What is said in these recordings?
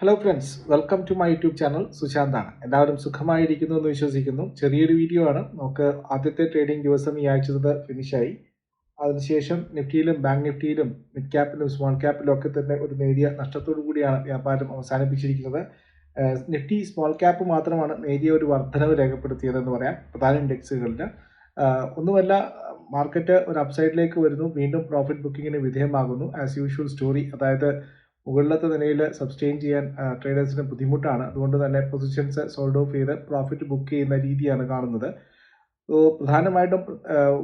Hello friends welcome to my YouTube channel സുശാന്താണ് എല്ലാവരും സുഖമായിരിക്കുന്നു എന്ന് വിശ്വസിക്കുന്നു. ചെറിയൊരു വീഡിയോ ആണ്. നമുക്ക് ആദ്യത്തെ ട്രേഡിംഗ് ദിവസം ഈ ആഴ്ചത്തെ ഫിനിഷായി അതിനുശേഷം നിഫ്റ്റിയിലും ബാങ്ക് നിഫ്റ്റിയിലും മിഡ് ക്യാപ്പിലും സ്മോൾ ക്യാപ്പിലും ഒക്കെ തന്നെ ഒരു നേരിയ നഷ്ടത്തോടു കൂടിയാണ് വ്യാപാരം അവസാനിപ്പിച്ചിരിക്കുന്നത്. നിഫ്റ്റി സ്മോൾ ക്യാപ്പ് മാത്രമാണ് നേരിയ ഒരു വർധനവ് രേഖപ്പെടുത്തിയതെന്ന് പറയാം. പ്രധാന ഇൻഡെക്സുകളിൽ ഒന്നുമല്ല മാർക്കറ്റ് ഒരു അപ്സൈഡിലേക്ക് വരുന്നു. വീണ്ടും പ്രോഫിറ്റ് ബുക്കിങ്ങിന് വിധേയമാകുന്നു. ആസ് യൂഷ്വൽ സ്റ്റോറി അതായത് മുകളിലത്തെ നിലയിൽ സബ്സ്റ്റെയിൻ ചെയ്യാൻ ട്രേഡേഴ്സിന് ബുദ്ധിമുട്ടാണ്. അതുകൊണ്ട് തന്നെ പൊസിഷൻസ് സോൾഡ് ഓഫ് ചെയ്ത് പ്രോഫിറ്റ് ബുക്ക് ചെയ്യുന്ന രീതിയാണ് കാണുന്നത്. പ്രധാനമായിട്ടും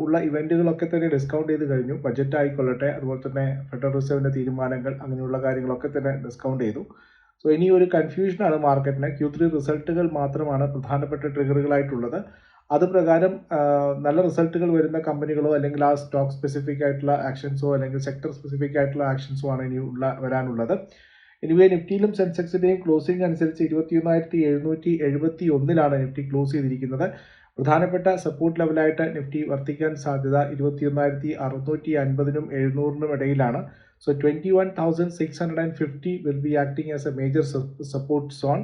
ഉള്ള ഇവന്റുകളൊക്കെ തന്നെ ഡിസ്കൗണ്ട് ചെയ്ത് കഴിഞ്ഞു. ബഡ്ജറ്റ് ആയിക്കൊള്ളട്ടെ. അതുപോലെ തന്നെ ഫെഡറൽ റിസർവിന്റെ തീരുമാനങ്ങൾ അങ്ങനെയുള്ള കാര്യങ്ങളൊക്കെ തന്നെ ഡിസ്കൗണ്ട് ചെയ്തു. സോ ഇനി ഒരു കൺഫ്യൂഷനാണ് മാർക്കറ്റിന് ക്യൂ ത്രീ റിസൾട്ടുകൾ മാത്രമാണ് പ്രധാനപ്പെട്ട ട്രിഗറുകളായിട്ടുള്ളത് അത് പ്രകാരം നല്ല റിസൾട്ടുകൾ വരുന്ന കമ്പനികളോ അല്ലെങ്കിൽ ആ സ്റ്റോക്ക് സ്പെസിഫിക് ആയിട്ടുള്ള ആക്ഷൻസോ അല്ലെങ്കിൽ സെക്ടർ സ്പെസിഫിക് ആയിട്ടുള്ള ആക്ഷൻസോ ആണ് ഇനി ഉള്ള വരാനുള്ളത്. എനിവേ നിഫ്റ്റിയിലും സെൻസെക്സിന്റെയും ക്ലോസിംഗ് അനുസരിച്ച് ഇരുപത്തിയൊന്നായിരത്തി എഴുന്നൂറ്റി എഴുപത്തി ഒന്നിലാണ് നിഫ്റ്റി ക്ലോസ് ചെയ്തിരിക്കുന്നത്. പ്രധാനപ്പെട്ട സപ്പോർട്ട് ലെവലായിട്ട് നിഫ്റ്റി വർത്തിക്കാൻ സാധ്യത ഇരുപത്തിയൊന്നായിരത്തി അറുന്നൂറ്റി അൻപതിനും എഴുന്നൂറിനും ഇടയിലാണ്. So twenty one thousand six hundred and fifty will be acting as a major support zone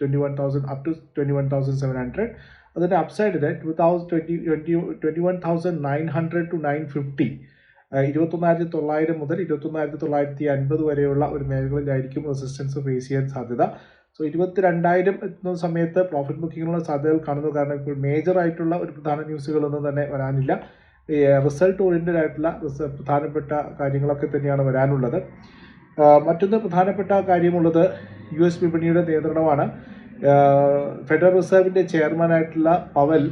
twenty one thousand up to twenty one thousand seven hundred അതിന്റെ upside to thousand twenty twenty twenty one thousand nine hundred to nine fifty ഇരുപത്തൊന്നായിരത്തി തൊള്ളായിരം മുതൽ ഇരുപത്തൊന്നായിരത്തി തൊള്ളായിരത്തി അൻപത് വരെയുള്ള ഒരു മേഖലയിലായിരിക്കും resistance face ചെയ്യാൻ സാധ്യത. So ഇരുപത്തി രണ്ടായിരം എത്തുന്ന സമയത്ത് പ്രോഫിറ്റ് ബുക്കിങ്ങിനുള്ള സാധ്യതകൾ കാണുന്നു. കാരണം ഇപ്പോൾ മേജർ ആയിട്ടുള്ള ഒരു പ്രധാന ന്യൂസുകളൊന്നും തന്നെ വരാനില്ല. റിസൾട്ട് ഓറിയന്റഡ് ആയിട്ടുള്ള പ്രധാനപ്പെട്ട കാര്യങ്ങളൊക്കെ തന്നെയാണ് വരാനുള്ളത്. മറ്റൊന്ന് പ്രധാനപ്പെട്ട കാര്യമുള്ളത് യു എസ് വിപണിയുടെ നിയന്ത്രണമാണ്. ഫെഡറൽ റിസർവിന്റെ ചെയർമാനായിട്ടുള്ള പവൽ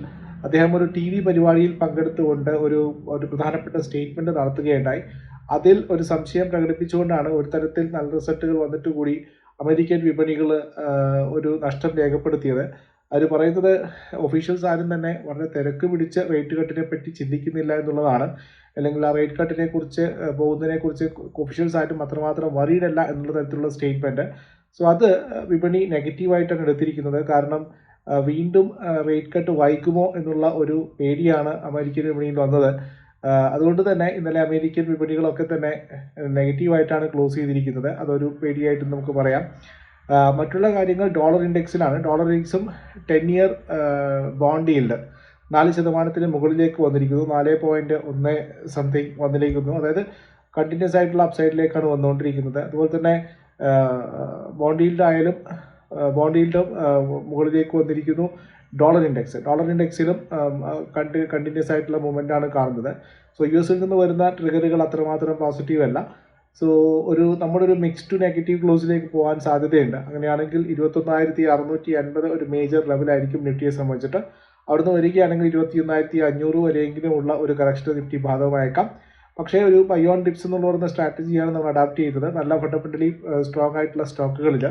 അദ്ദേഹം ഒരു ടി വി പരിപാടിയിൽ പങ്കെടുത്തുകൊണ്ട് ഒരു ഒരു പ്രധാനപ്പെട്ട സ്റ്റേറ്റ്മെന്റ് നടത്തുകയുണ്ടായി. അതിൽ ഒരു സംശയം പ്രകടിപ്പിച്ചുകൊണ്ടാണ് ഒരു തരത്തിൽ നല്ല റിസൾട്ടുകൾ വന്നിട്ട് കൂടി അമേരിക്കൻ വിപണികൾ ഒരു നഷ്ടം രേഖപ്പെടുത്തിയത്. അവർ പറയുന്നത് ഒഫീഷ്യൽസ് ആരും തന്നെ വളരെ തിരക്ക് പിടിച്ച് റേറ്റ് കട്ടിനെ പറ്റി ചിന്തിക്കുന്നില്ല എന്നുള്ളതാണ്. അല്ലെങ്കിൽ ആ റേറ്റ് കട്ടിനെ കുറിച്ച് പോകുന്നതിനെ കുറിച്ച് ഒഫീഷ്യൽസ് ആയിട്ട് അത്രമാത്രം വറീഡല്ല എന്നുള്ള തരത്തിലുള്ള സ്റ്റേറ്റ്മെന്റ് സോ അത് വിപണി നെഗറ്റീവായിട്ടാണ് എടുത്തിരിക്കുന്നത്. കാരണം വീണ്ടും റേറ്റ് കട്ട് വായിക്കുമോ എന്നുള്ള ഒരു പേടിയാണ് അമേരിക്കൻ വിപണിയിൽ വന്നത്. അതുകൊണ്ട് തന്നെ ഇന്നലെ അമേരിക്കൻ വിപണികളൊക്കെ തന്നെ നെഗറ്റീവായിട്ടാണ് ക്ലോസ് ചെയ്തിരിക്കുന്നത്. അതൊരു പേടിയായിട്ട് നമുക്ക് പറയാം. മറ്റുള്ള കാര്യങ്ങൾ ഡോളർ ഇൻഡെക്സിലാണ്. ഡോളർ ഇൻഡെക്സും ടെൻ ഇയർ ബോണ്ട് ഈൽഡ് നാല് ശതമാനത്തിന് മുകളിലേക്ക് വന്നിരിക്കുന്നു. നാല് പോയിന്റ് ഒന്ന് സംതിങ് വന്നിരിക്കുന്നു. അതായത് കണ്ടിന്യൂസ് ആയിട്ടുള്ള അപ്സൈഡിലേക്കാണ് വന്നുകൊണ്ടിരിക്കുന്നത്. അതുപോലെ തന്നെ ബോണ്ട് ഈൽഡ് ബോണ്ട് ഈൽഡും മുകളിലേക്ക് വന്നിരിക്കുന്നു. ഡോളർ ഇൻഡെക്സ് ഡോളർ ഇൻഡെക്സിലും കണ്ടി കണ്ടിന്യൂസ് ആയിട്ടുള്ള മൂവ്മെന്റ് ആണ് കാണുന്നത്. സോ യു എസിൽ നിന്ന് വരുന്ന ട്രിഗറുകൾ അത്രമാത്രം പോസിറ്റീവ് അല്ല. സോ ഒരു നമ്മുടെ ഒരു മിക്സ് ടു നെഗറ്റീവ് ക്ലോസിലേക്ക് പോകാൻ സാധ്യതയുണ്ട്. അങ്ങനെയാണെങ്കിൽ ഇരുപത്തൊന്നായിരത്തി അറുന്നൂറ്റി അൻപത് ഒരു മേജർ ലെവലായിരിക്കും നിഫ്റ്റിയെ സംബന്ധിച്ചിട്ട്. അവിടുന്ന് വരികയാണെങ്കിൽ ഇരുപത്തി ഒന്നായിരത്തി അഞ്ഞൂറ് വരെയെങ്കിലും ഉള്ള ഒരു കറക്ഷൻ നിഫ്റ്റി ബാധകമായേക്കാം. പക്ഷേ ഒരു ബയോൺ ഡിപ്സ് എന്നുള്ള പറയുന്ന സ്ട്രാറ്റജിയാണ് നമ്മൾ അഡാപ്റ്റ് ചെയ്തത് നല്ല ഫണ്ടമെന്റലി സ്ട്രോങ് ആയിട്ടുള്ള സ്റ്റോക്കുകളിൽ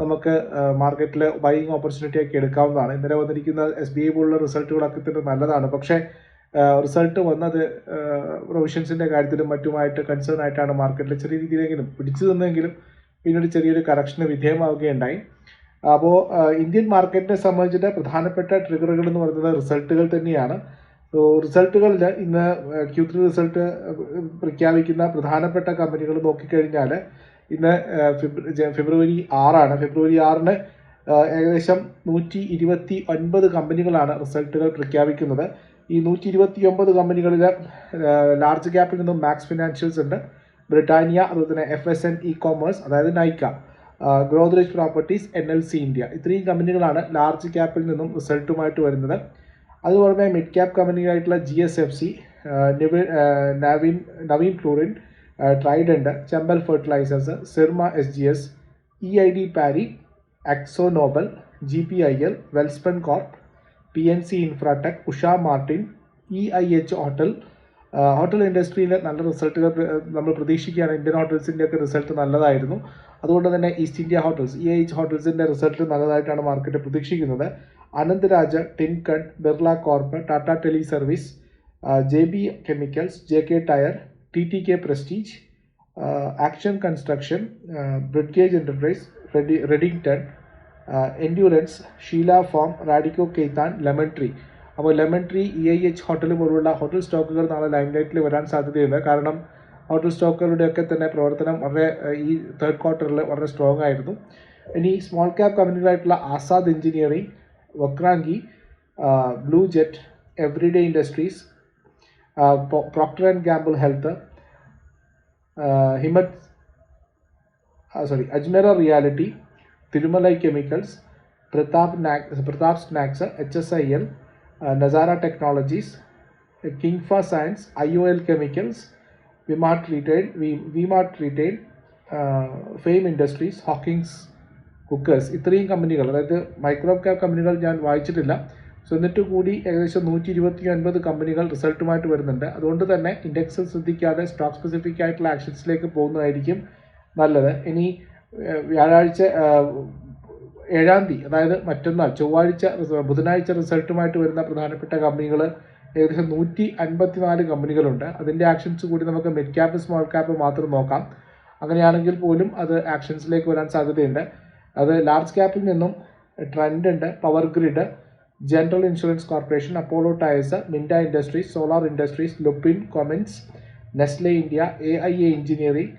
നമുക്ക് മാർക്കറ്റിൽ ബൈയിങ് ഓപ്പർച്യൂണിറ്റി ഒക്കെ എടുക്കാവുന്നതാണ്. ഇന്നലെ വന്നിരിക്കുന്ന എസ് ബി ഐ പോലുള്ള റിസൾട്ടുകളൊക്കെ തന്നെ നല്ലതാണ്. പക്ഷേ റിസൾട്ട് വന്നത് പ്രൊവിഷൻസിന്റെ കാര്യത്തിലും മറ്റുമായിട്ട് കൺസേൺ ആയിട്ടാണ് മാർക്കറ്റിൽ ചെറിയ രീതിയിലെങ്കിലും പിടിച്ചു നിന്നെങ്കിലും പിന്നീട് ചെറിയൊരു കറക്ഷന് വിധേയമാവുകയുണ്ടായി. അപ്പോൾ ഇന്ത്യൻ മാർക്കറ്റിനെ സംബന്ധിച്ചിട്ട് പ്രധാനപ്പെട്ട ട്രിഗറുകൾ എന്ന് പറയുന്നത് റിസൾട്ടുകൾ തന്നെയാണ്. റിസൾട്ടുകളിൽ ഇന്ന് ക്യൂ ത്രീ റിസൾട്ട് പ്രഖ്യാപിക്കുന്ന പ്രധാനപ്പെട്ട കമ്പനികൾ നോക്കിക്കഴിഞ്ഞാൽ ഇന്ന് ഫെബ്രുവരി ആറാണ്. ഫെബ്രുവരി ആറിന് ഏകദേശം നൂറ്റി ഇരുപത്തി ഒൻപത് കമ്പനികളാണ് റിസൾട്ടുകൾ പ്രഖ്യാപിക്കുന്നത്. ഈ നൂറ്റി ഇരുപത്തി ഒമ്പത് കമ്പനികളിൽ ലാർജ് ക്യാപ്പിൽ നിന്നും മാക്സ് ഫിനാൻഷ്യൽസ് ഉണ്ട്. ബ്രിട്ടാനിയ അതുപോലെ തന്നെ F S N e commerce അതായത് Nykaa Godrej properties N L C India. ഇത്രയും കമ്പനികളാണ് ലാർജ് ക്യാപ്പിൽ നിന്നും റിസൾട്ടുമായിട്ട് വരുന്നത്. അത് പുറമെ mid cap കമ്പനികളായിട്ടുള്ള G S F C Navin Navin fluorine Trident Chambal fertilisers Syrma S G S E I D Parry Akzo Nobel G P I L Welspun corp P N C Infratech Usha Martin E I H hotel hotel ഇൻഡസ്ട്രിയിൽ നല്ല റിസൾട്ടുകൾ നമ്മൾ പ്രതീക്ഷിക്കുകയാണ്. Indian ഹോട്ടൽസിന്റെ ഒക്കെ result നല്ലതായിരുന്നു. അതുകൊണ്ട് തന്നെ East India hotels E H ഹോട്ടൽസിന്റെ result നല്ലതായിട്ടാണ് market പ്രതീക്ഷിക്കുന്നത്. Anant Raj Timken Birla corp Tata tele service J B chemicals J K tyre T T K prestige action construction brigade enterprise ready Redington endurance Sheela foam Radico Khaitan lemon tree. അപ്പോൾ lemon tree E I H hotel പോലുള്ള hotel സ്റ്റോക്കുകൾ നാളെ lime ലൈറ്റിൽ വരാൻ സാധ്യതയുണ്ട്. കാരണം hotel സ്റ്റോക്കുകളുടെയൊക്കെ തന്നെ പ്രവർത്തനം വളരെ ഈ തേർഡ് ക്വാർട്ടറിൽ വളരെ സ്ട്രോങ് ആയിരുന്നു. ഇനി small cap കമ്പനികളായിട്ടുള്ള Azad engineering Vakrangi, uh, Blue Jet, Everyday Industries, uh, Procter and Gamble Health, uh, Himat, uh, sorry, Ajmera Reality, Tirumalai Chemicals, Pratap, Nack, Pratap Snacks, HSIL, uh, Nazara Technologies, uh, Kingfa Science, IOL Chemicals, Vmart Retail, v, Vmart Retail, uh, Fame Industries, Hawkins cookers ഇത്രയും കമ്പനികൾ അതായത് micro cap കമ്പനികൾ ഞാൻ വായിച്ചിട്ടില്ല. So എന്നിട്ട് കൂടി ഏകദേശം നൂറ്റി ഇരുപത്തി ഒൻപത് കമ്പനികൾ റിസൾട്ടുമായിട്ട് വരുന്നുണ്ട്. അതുകൊണ്ട് തന്നെ ഇൻഡെക്സ് ശ്രദ്ധിക്കാതെ സ്റ്റോക്ക് സ്പെസിഫിക് ആയിട്ടുള്ള ആക്ഷൻസിലേക്ക് പോകുന്നതായിരിക്കും നല്ലത്. ഇനി വ്യാഴാഴ്ച ഏഴാം തീയതി അതായത് മറ്റന്നാൾ ചൊവ്വാഴ്ച ബുധനാഴ്ച റിസൾട്ടുമായിട്ട് വരുന്ന പ്രധാനപ്പെട്ട കമ്പനികൾ ഏകദേശം നൂറ്റി അൻപത്തി നാല് കമ്പനികളുണ്ട് അതിന്റെ ആക്ഷൻസ് കൂടി നമുക്ക് മിഡ് ക്യാപ്പ് സ്മോൾ ക്യാപ്പ് മാത്രം നോക്കാം. അങ്ങനെയാണെങ്കിൽ പോലും അത് ആക്ഷൻസിലേക്ക് വരാൻ സാധ്യതയുണ്ട്. അത് ലാർജ് ക്യാപ്പിൽ നിന്നും ട്രെൻഡ് ഉണ്ട്. Power grid general insurance corporation Apollo tyres Minda industries solar industries Lupin Cummins Nestle India A I A engineering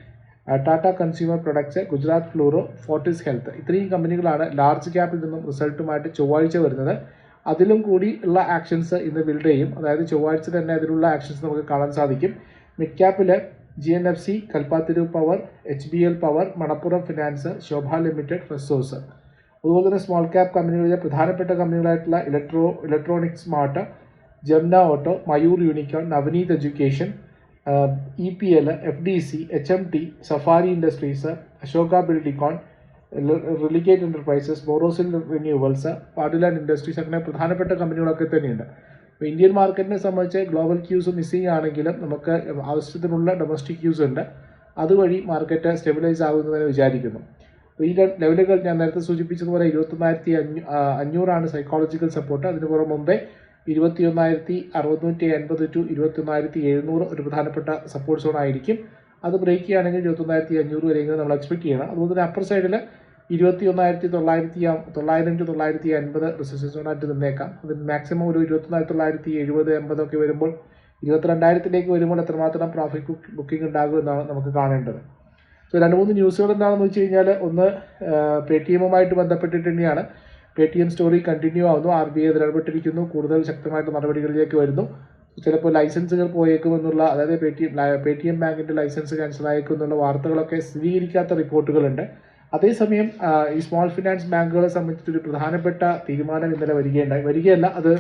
Tata consumer products Gujarat fluoro Fortis health ഇത്രയും കമ്പനികളാണ് ലാർജ് ക്യാപ്പിൽ നിന്നും റിസൾട്ടുമായിട്ട് ചൊവ്വാഴ്ച വരുന്നത്. അതിലും കൂടി ഉള്ള ആക്ഷൻസ് ഇന്ന് ബിൽഡ് ചെയ്യും. അതായത് ചൊവ്വാഴ്ച തന്നെ അതിലുള്ള ആക്ഷൻസ് നമുക്ക് കാണാൻ സാധിക്കും. Mid ക്യാപ്പിൽ G N F C Kalpataru power H B L power Manappuram finance Sobha limited resource അതുപോലെ തന്നെ സ്മോൾ ക്യാപ് കമ്പനികളിലെ പ്രധാനപ്പെട്ട കമ്പനികളായിട്ടുള്ള electro electronics smart Jamna auto Mayur unicorn Navneet education E P L F D C H M T Safari industries Ashoka Buildcon Religare enterprises Borosil renewables പാഡിലാൻഡ് industries അങ്ങനെ പ്രധാനപ്പെട്ട കമ്പനികളൊക്കെ തന്നെയുണ്ട്. അപ്പോൾ Indian മാർക്കറ്റിനെ സംബന്ധിച്ച് ഗ്ലോബൽ ക്യൂസ് മിസ്സിംഗ് ആണെങ്കിലും നമുക്ക് ആവശ്യത്തിനുള്ള domestic quiz ഉണ്ട്. അതുവഴി മാർക്കറ്റ് സ്റ്റെബിലൈസ് ആകുന്നതിന് വിചാരിക്കുന്നു. ഈ ലെവലുകൾ ഞാൻ നേരത്തെ സൂചിപ്പിച്ചതുപോലെ ഇരുപത്തൊന്നായിരത്തി അഞ്ഞൂ അഞ്ഞൂറാണ് സൈക്കോളജിക്കൽ സപ്പോർട്ട് അതിന് പുറം മുമ്പേ ഇരുപത്തിയൊന്നായിരത്തി അറുന്നൂറ്റി എൺപത് ടു ഇരുപത്തൊന്നായിരത്തി എഴുന്നൂറ് ഒരു പ്രധാനപ്പെട്ട സപ്പോർട്ട് സോൺ ആയിരിക്കും. അത് ബ്രേക്ക് ചെയ്യുകയാണെങ്കിൽ ഇരുപത്തൊന്നായിരത്തി അഞ്ഞൂറ് വരെയെങ്കിലും നമ്മൾ എക്സ്പെക്ട് ചെയ്യണം. അതുപോലെ തന്നെ അപ്പർ സൈഡിൽ ഇരുപത്തി ഒന്നായിരത്തി തൊള്ളായിരത്തി തൊള്ളായിരം ടു തൊള്ളായിരത്തി അൻപത് റെസിസ്റ്റൻസ് സോണായിട്ട് നിന്നേക്കാം. അത് മാക്സിമം ഒരു ഇരുപത്തൊന്നായിരത്തി തൊള്ളായിരത്തി എഴുപത് എൺപതൊക്കെ വരുമ്പോൾ ഇരുപത്തിരണ്ടായിരത്തിലേക്ക് വരുമ്പോൾ എത്രമാത്രം ട്രാഫിക് ബുക്കിംഗ് ഉണ്ടാകും എന്നാണ് നമുക്ക് കാണേണ്ടത്. സോ രണ്ട് മൂന്ന് ന്യൂസുകൾ എന്താണെന്ന് വെച്ച് കഴിഞ്ഞാൽ ഒന്ന് പേ ടി എമ്മുമായിട്ട് ബന്ധപ്പെട്ടിട്ട് തന്നെയാണ്. Pay T M story continue ആവുന്നു. ആർ ബി ഐ ഇടപെട്ടിരിക്കുന്നു കൂടുതൽ ശക്തമായിട്ട് നടപടികളിലേക്ക് വരുന്നു. ചിലപ്പോൾ ലൈസൻസുകൾ പോയേക്കുമെന്നുള്ള അതായത് pay T M pay T M ബാങ്കിന്റെ ലൈസൻസ് ക്യാൻസൽ ആയേക്കും എന്നുള്ള വാർത്തകളൊക്കെ സ്ഥിരീകരിക്കാത്ത റിപ്പോർട്ടുകളുണ്ട് അതേസമയം ഈ സ്മോൾ ഫിനാൻസ് ബാങ്കുകളെ സംബന്ധിച്ചൊരു പ്രധാനപ്പെട്ട തീരുമാനം ഇന്നലെ വരികയുണ്ടായി. വരികയല്ല അത്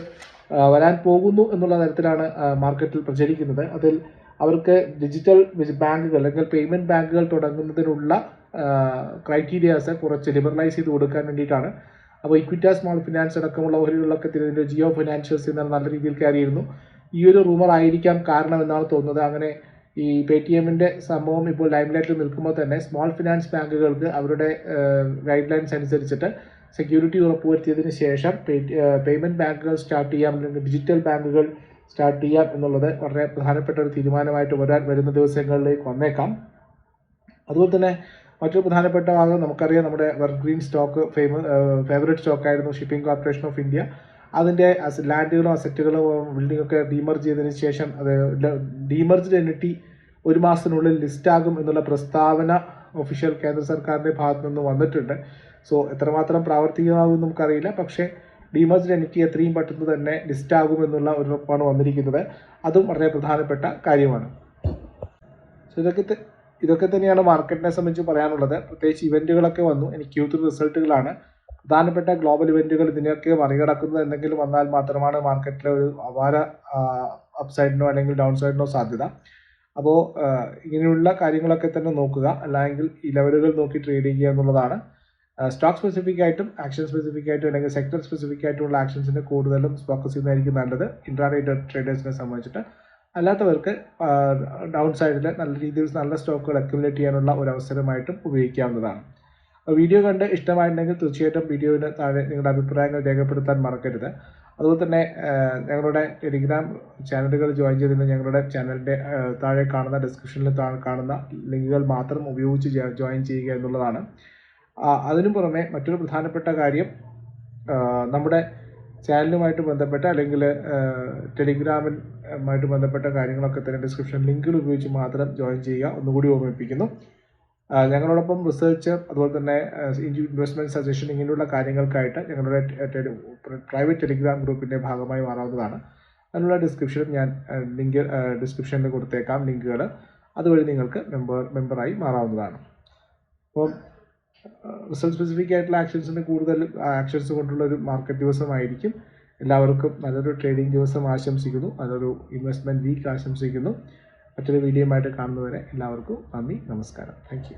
വരാൻ പോകുന്നു എന്നുള്ള തരത്തിലാണ് മാർക്കറ്റിൽ പ്രചരിക്കുന്നത്. അതിൽ അവർക്ക് ഡിജിറ്റൽ ബാങ്കുകൾ അല്ലെങ്കിൽ പേയ്മെന്റ് ബാങ്കുകൾ തുടങ്ങുന്നതിനുള്ള ക്രൈറ്റീരിയാസ് കുറച്ച് ലിബറലൈസ് ചെയ്ത് കൊടുക്കാൻ വേണ്ടിയിട്ടാണ്. അപ്പോൾ ഇക്വിറ്റ സ്മോൾ ഫിനാൻസ് അടക്കമുള്ള ഓഹരികളിലൊക്കെ തിരിഞ്ഞ് ജിയോ ഫിനാൻഷ്യൽസ് എന്നാൽ നല്ല രീതിയിൽ കയറിയിരുന്നു. ഈ ഒരു റൂമർ ആയിരിക്കാം കാരണം എന്നാണ് തോന്നുന്നത്. അങ്ങനെ ഈ പേ ടി എമ്മിന്റെ സംഭവം ഇപ്പോൾ ലൈം ലൈറ്റിൽ നിൽക്കുമ്പോൾ തന്നെ സ്മോൾ ഫിനാൻസ് ബാങ്കുകൾക്ക് അവരുടെ ഗൈഡ് ലൈൻസ് അനുസരിച്ചിട്ട് സെക്യൂരിറ്റി ഉറപ്പുവരുത്തിയതിന് ശേഷം പേയ്മെന്റ് ബാങ്കുകൾ സ്റ്റാർട്ട് ചെയ്യാം അല്ലെങ്കിൽ ഡിജിറ്റൽ ബാങ്കുകൾ സ്റ്റാർട്ട് ചെയ്യാം എന്നുള്ളത് വളരെ പ്രധാനപ്പെട്ട ഒരു തീരുമാനമായിട്ട് വരാൻ വരുന്ന ദിവസങ്ങളിലേക്ക് വന്നേക്കാം. അതുപോലെ തന്നെ മറ്റൊരു പ്രധാനപ്പെട്ട ഭാഗം നമുക്കറിയാം നമ്മുടെ ഗ്രീൻ സ്റ്റോക്ക് ഫേമ ഫേവറേറ്റ് സ്റ്റോക്കായിരുന്നു ഷിപ്പിംഗ് കോർപ്പറേഷൻ ഓഫ് ഇന്ത്യ. അതിന്റെ ലാൻഡുകളും അസറ്റുകളും ബിൽഡിംഗ് ഒക്കെ ഡീമർജ് ചെയ്തതിന് ശേഷം അത് ഡീമർജ്ഡ് എന്റിറ്റി ഒരു മാസത്തിനുള്ളിൽ ലിസ്റ്റാകും എന്നുള്ള പ്രസ്താവന ഒഫീഷ്യൽ കേന്ദ്ര സർക്കാരിന്റെ ഭാഗത്തു നിന്ന് വന്നിട്ടുണ്ട്. സോ എത്രമാത്രം പ്രാവർത്തികമാകും നമുക്കറിയില്ല. പക്ഷേ ഡീമർജ്ഡ് എനിറ്റി എത്രയും പെട്ടെന്ന് തന്നെ ലിസ്റ്റാകും എന്നുള്ള ഒരു ഉറപ്പാണ് വന്നിരിക്കുന്നത്. അതും വളരെ പ്രധാനപ്പെട്ട കാര്യമാണ്. സോ ഇതൊക്കെ ഇതൊക്കെ തന്നെയാണ് മാർക്കറ്റിനെ സംബന്ധിച്ച് പറയാനുള്ളത്. പ്രത്യേകിച്ച് ഇവന്റുകളൊക്കെ വന്നു. എനിക്ക് ക്യൂ റിസൾട്ടുകളാണ്. പ്രധാനപ്പെട്ട ഗ്ലോബൽ ഇവന്റുകൾ ഇതിനെയൊക്കെ മറികടക്കുന്നത് എന്തെങ്കിലും വന്നാൽ മാത്രമാണ് മാർക്കറ്റിലെ ഒരു അപാര അപ്സൈഡിനോ അല്ലെങ്കിൽ ഡൗൺ സൈഡിനോ സാധ്യത അപ്പോൾ ഇങ്ങനെയുള്ള കാര്യങ്ങളൊക്കെ തന്നെ നോക്കുക. അല്ലെങ്കിൽ ഈ ലെവലുകൾ നോക്കി ട്രേഡ് ചെയ്യുക എന്നുള്ളതാണ്. സ്റ്റോക്ക് സ്പെസിഫിക് ആയിട്ടും ആക്ഷൻ സ്പെസിഫിക് ആയിട്ടും അല്ലെങ്കിൽ സെക്ടർ സ്പെസിഫിക് ആയിട്ടുള്ള ആക്ഷൻസിന് കൂടുതലും ഫോക്കസ് ചെയ്യുന്നതായിരിക്കും നല്ലത്. ഇൻട്രാഡേ ട്രേഡേഴ്സിനെ സംബന്ധിച്ചിട്ട്. അല്ലാത്തവർക്ക് ഡൗൺ സൈഡിൽ നല്ല രീതിയിൽ നല്ല സ്റ്റോക്കുകൾ അക്യുമുലേറ്റ് ചെയ്യാനുള്ള ഒരു അവസരമായിട്ടും ഉപയോഗിക്കാവുന്നതാണ്. വീഡിയോ കണ്ട് ഇഷ്ടമായിട്ടുണ്ടെങ്കിൽ തീർച്ചയായിട്ടും വീഡിയോയുടെ താഴെ നിങ്ങളുടെ അഭിപ്രായങ്ങൾ രേഖപ്പെടുത്താൻ മറക്കരുത്. അതുപോലെ തന്നെ ഞങ്ങളുടെ ടെലിഗ്രാം ചാനലുകൾ ജോയിൻ ചെയ്തതിന് ഞങ്ങളുടെ ചാനലിന്റെ താഴെ കാണുന്ന ഡിസ്ക്രിപ്ഷനിൽ താഴെ കാണുന്ന ലിങ്കുകൾ മാത്രം ഉപയോഗിച്ച് ജോയിൻ ചെയ്യുക എന്നുള്ളതാണ്. അതിനു പുറമെ മറ്റൊരു പ്രധാനപ്പെട്ട കാര്യം നമ്മുടെ ചാനലുമായിട്ട് ബന്ധപ്പെട്ട അല്ലെങ്കിൽ ടെലിഗ്രാമിലുമായിട്ട് ബന്ധപ്പെട്ട കാര്യങ്ങളൊക്കെ തന്നെ ഡിസ്ക്രിപ്ഷൻ ലിങ്കുകൾ ഉപയോഗിച്ച് മാത്രം ജോയിൻ ചെയ്യുക. ഒന്നുകൂടി ഓർമ്മിപ്പിക്കുന്നു. ഞങ്ങളോടൊപ്പം റിസർച്ച് അതുപോലെ തന്നെ ഇൻവെസ്റ്റ്മെന്റ് സജഷൻ ഇങ്ങനെയുള്ള കാര്യങ്ങൾക്കായിട്ട് ഞങ്ങളുടെ പ്രൈവറ്റ് ടെലിഗ്രാം ഗ്രൂപ്പിന്റെ ഭാഗമായി മാറാവുന്നതാണ്. അതിനുള്ള ഡിസ്ക്രിപ്ഷനും ഞാൻ ലിങ്ക് ഡിസ്ക്രിപ്ഷനിൽ കൊടുത്തേക്കാം ലിങ്കുകൾ. അതുവഴി നിങ്ങൾക്ക് മെമ്പർ മെമ്പറായി മാറാവുന്നതാണ്. അപ്പം റിസൾട്ട് സ്പെസിഫിക് ആയിട്ടുള്ള ആക്ഷൻസിന് കൂടുതൽ ആക്ഷൻസ് കൊണ്ടുള്ള ഒരു മാർക്കറ്റ് ദിവസമായിരിക്കും. എല്ലാവർക്കും നല്ലൊരു ട്രേഡിംഗ് ദിവസം ആശംസിക്കുന്നു. നല്ലൊരു ഇൻവെസ്റ്റ്മെന്റ് വീക്ക് ആശംസിക്കുന്നു. മറ്റൊരു വീഡിയോയുമായിട്ട് കാണുന്നവരെ എല്ലാവർക്കും നന്ദി നമസ്കാരം. താങ്ക്